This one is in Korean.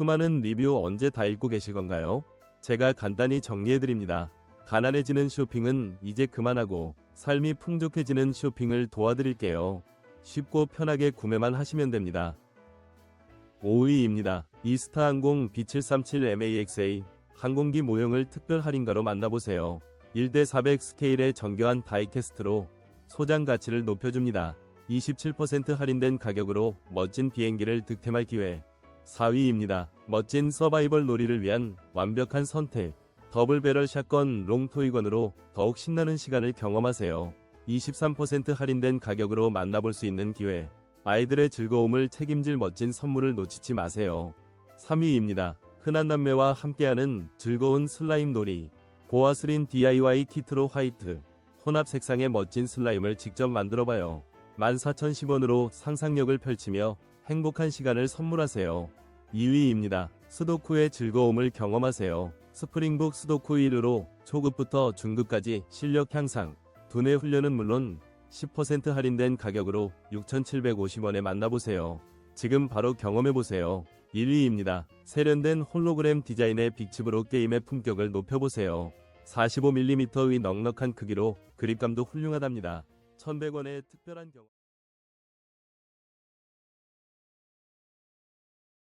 수많은 리뷰 언제 다 읽고 계실 건가요? 제가 간단히 정리해드립니다. 가난해지는 쇼핑은 이제 그만하고 삶이 풍족해지는 쇼핑을 도와드릴게요. 쉽고 편하게 구매만 하시면 됩니다. 5위입니다. 이스타항공 B737MAXA 항공기 모형을 특별 할인가로 만나보세요. 1대 400 스케일의 정교한 다이캐스트로 소장 가치를 높여줍니다. 27% 할인된 가격으로 멋진 비행기를 득템할 기회. 4위입니다. 멋진 서바이벌 놀이를 위한 완벽한 선택. 더블 배럴 샷건 롱토이건으로 더욱 신나는 시간을 경험하세요. 23% 할인된 가격으로 만나볼 수 있는 기회. 아이들의 즐거움을 책임질 멋진 선물을 놓치지 마세요. 3위입니다. 흔한 남매와 함께하는 즐거운 슬라임 놀이. 고아스린 DIY 키트로 화이트. 혼합 색상의 멋진 슬라임을 직접 만들어봐요. 14,010원으로 상상력을 펼치며 행복한 시간을 선물하세요. 2위입니다. 스도쿠의 즐거움을 경험하세요. 스프링북 스도쿠 1으로 초급부터 중급까지 실력 향상. 두뇌 훈련은 물론 10% 할인된 가격으로 6,750원에 만나보세요. 지금 바로 경험해보세요. 1위입니다. 세련된 홀로그램 디자인의 빅칩으로 게임의 품격을 높여보세요. 45mm의 넉넉한 크기로 그립감도 훌륭하답니다. 1100원의 특별한 경험.